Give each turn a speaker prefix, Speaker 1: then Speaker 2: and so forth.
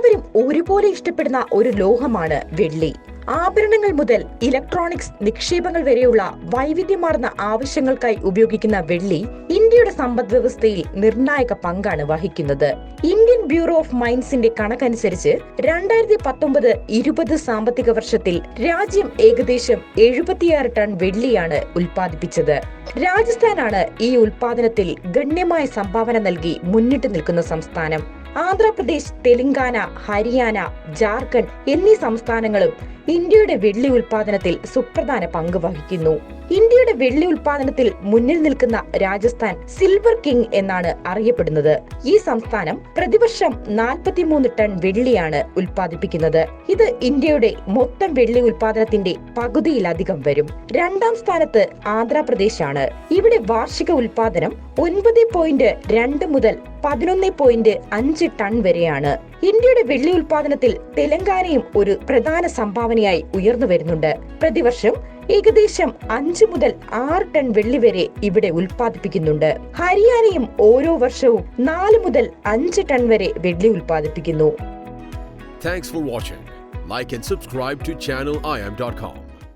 Speaker 1: എല്ലാവരും ഒരുപോലെ ഇഷ്ടപ്പെടുന്ന ഒരു ലോഹമാണ് വെള്ളി. ആഭരണങ്ങൾ മുതൽ ഇലക്ട്രോണിക്സ് നിക്ഷേപങ്ങൾ വരെയുള്ള വൈവിധ്യമാർന്ന ആവശ്യങ്ങൾക്കായി ഉപയോഗിക്കുന്ന വെള്ളി ഇന്ത്യയുടെ സമ്പദ് വ്യവസ്ഥയിൽ നിർണായക പങ്കാണ് വഹിക്കുന്നത്. ഇന്ത്യൻ ബ്യൂറോ ഓഫ് മൈൻസിന്റെ കണക്കനുസരിച്ച് രണ്ടായിരത്തി പത്തൊമ്പത് ഇരുപത് സാമ്പത്തിക വർഷത്തിൽ രാജ്യം ഏകദേശം എഴുപത്തിയാറ് ടൺ വെള്ളിയാണ് ഉൽപ്പാദിപ്പിച്ചത്. രാജസ്ഥാനാണ് ഈ ഉൽപാദനത്തിൽ ഗണ്യമായ സംഭാവന നൽകി മുന്നിട്ട് നിൽക്കുന്ന സംസ്ഥാനം. ആന്ധ്രാപ്രദേശ് തെലങ്കാന ഹരിയാന ജാർഖണ്ഡ് എന്നീ സംസ്ഥാനങ്ങളും ഇന്ത്യയുടെ വെള്ളി ഉൽപാദനത്തിൽ സുപ്രധാന പങ്ക് വഹിക്കുന്നു. ഇന്ത്യയുടെ വെള്ളി ഉൽപാദനത്തിൽ മുന്നിൽ നിൽക്കുന്ന രാജസ്ഥാൻ സിൽവർ കിങ് എന്നാണ് അറിയപ്പെടുന്നത്. ഈ സംസ്ഥാനം പ്രതിവർഷം 43 ടൺ വെള്ളിയാണ് ഉൽപ്പാദിപ്പിക്കുന്നത്. ഇത് ഇന്ത്യയുടെ മൊത്തം വെള്ളി ഉൽപാദനത്തിന്റെ പകുതിയിലധികം വരും. രണ്ടാം സ്ഥാനത്ത് ആന്ധ്രാപ്രദേശാണ്. ഇവിടെ വാർഷിക ഉൽപാദനം ഒൻപത് പോയിന്റ് രണ്ട് മുതൽ പതിനൊന്ന് പോയിന്റ് അഞ്ച് ടൺ വരെയാണ്. ഇന്ത്യയുടെ വെള്ളി ഉൽപാദനത്തിൽ തെലങ്കാനയും ഒരു പ്രധാന സംഭാവനയായി ഉയർന്നു വരുന്നുണ്ട് പ്രതിവർഷം ഏകദേശം അഞ്ച് മുതൽ ആറ് ടൺ വെള്ളി വരെ ഇവിടെ ഉൽപ്പാദിപ്പിക്കുന്നുണ്ട് ഹരിയാനയും ഓരോ വർഷവും നാല് മുതൽ അഞ്ച് ടൺ വരെ വെള്ളി ഉൽപ്പാദിപ്പിക്കുന്നു
Speaker 2: Thanks for watching. Like and subscribe to channel iam.com.